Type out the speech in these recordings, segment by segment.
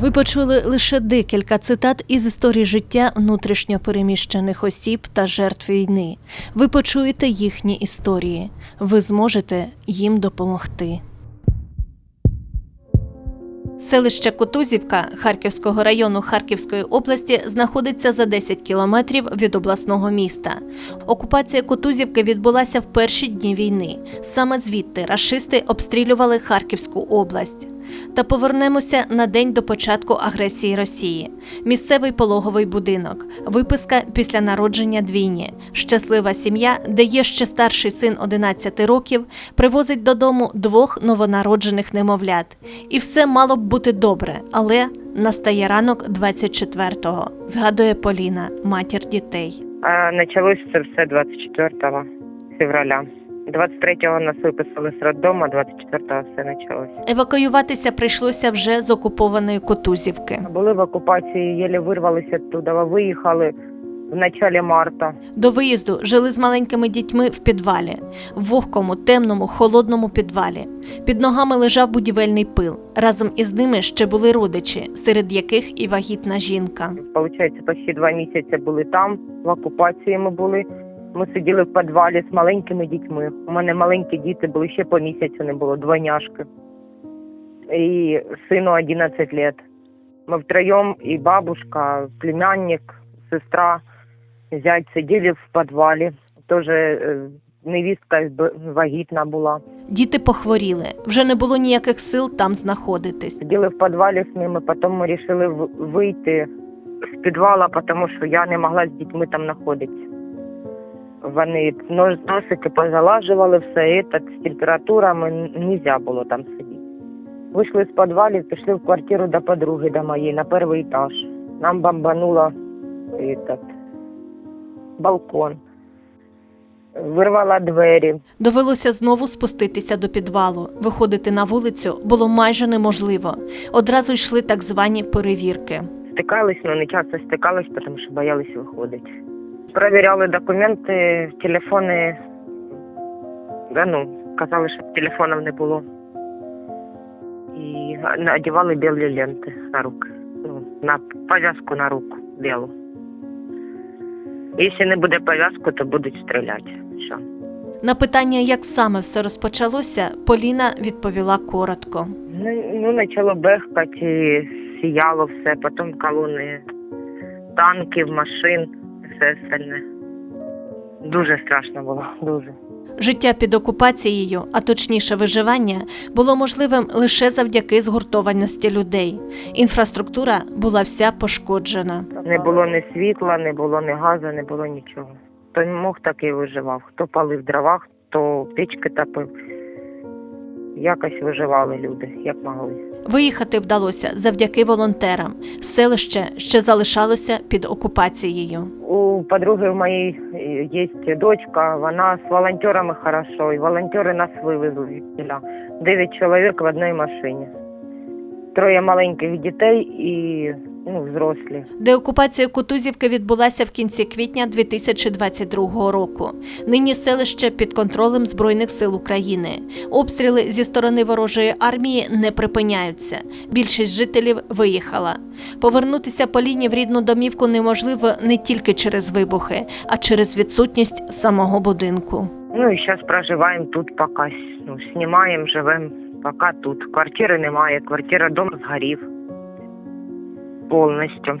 Ви почули лише декілька цитат із історії життя внутрішньо переміщених осіб та жертв війни. Ви почуєте їхні історії. Ви зможете їм допомогти. Селище Кутузівка Харківського району Харківської області знаходиться за 10 кілометрів від обласного міста. Окупація Кутузівки відбулася в перші дні війни. Саме звідти рашисти обстрілювали Харківську область. Та повернемося на день до початку агресії Росії. Місцевий пологовий будинок, виписка після народження двійні, щаслива сім'я, де є ще старший син 11 років, привозить додому двох новонароджених немовлят. І все мало б бути добре, але настає ранок 24-го, згадує Поліна, матір дітей. Началось це все 24 февраля. 23-го нас виписали з роддома, 24-го все началось. Евакуюватися прийшлося вже з окупованої Котузівки. Були в окупації, єлі вирвалися туди, виїхали в началі марта. До виїзду жили з маленькими дітьми в підвалі, в вогкому, темному, холодному підвалі. Під ногами лежав будівельний пил. Разом із ними ще були родичі, серед яких і вагітна жінка. Получається, почти два місяці були там, в окупації ми були. Ми сиділи в підвалі з маленькими дітьми. У мене маленькі діти були ще по місяцю не було, двойняшки. І сину 11 років. Ми втроєм, і бабушка, племянник, сестра, зять сиділи в підвалі. Теж е, невістка вагітна була. Діти похворіли, вже не було ніяких сил там знаходитись. Сиділи в підвалі з ними, потім ми вирішили вийти з підвала, тому що я не могла з дітьми там знаходитися. Вони нос- носики позалажували все, і так, з температурами не можна було там сидіти. Вийшли з підвалів, пішли в квартиру до подруги до моєї на перший етаж. Нам бомбануло этот, балкон. Вирвала двері. Довелося знову спуститися до підвалу. Виходити на вулицю було майже неможливо. Одразу йшли так звані перевірки. Стикались, но не часто стикались, тому що боялись виходити. Перевіряли документи, телефони. Да, ну, казали, щоб телефонів не було. І надівали білі ленти на руки. Ну, на пов'язку на руку білу. Якщо не буде пов'язку, то будуть стріляти. Все. На питання, як саме все розпочалося, Поліна відповіла коротко. Ну, ну почало бехкати, сіяло все, потім колони танків, машин, все остальне. Дуже страшно було, дуже. Життя під окупацією, а точніше виживання, було можливим лише завдяки згуртованості людей. Інфраструктура була вся пошкоджена. Не було ні світла, не було ні газу, не було нічого. Хто мог, так і виживав. Хто палив дрова, хто печки топив. Якось виживали люди, як могли. Виїхати вдалося завдяки волонтерам. Селище ще залишалося під окупацією. У подруги в моїй є дочка, вона з волонтерами хорошо, і волонтери нас вивезли звідтіля. Дев'ять чоловік в одній машині. Троє маленьких дітей і ну, взрослі. Деокупація Кутузівки відбулася в кінці квітня 2022 року. Нині селище під контролем Збройних сил України. Обстріли зі сторони ворожої армії не припиняються. Більшість жителів виїхала. Повернутися Поліні в рідну домівку неможливо не тільки через вибухи, а через відсутність самого будинку. Ну і зараз проживаємо тут поки. Ну, знімаємо, живемо поки тут. Квартири немає, квартира дом згорів повністю.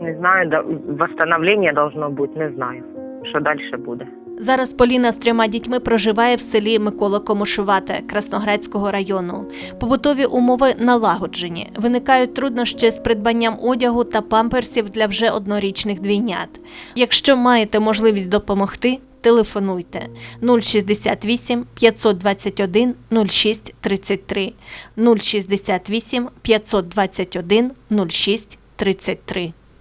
Не знаю, восстановлення должно бути, не знаю. що далі буде. Зараз Поліна з трьома дітьми проживає в селі Микола Комушувате Красноградського району. Побутові умови налагоджені. Виникають труднощі з придбанням одягу та памперсів для вже однорічних двійнят. Якщо маєте можливість допомогти, телефонуйте 068 521 06 33 068 521 06 33.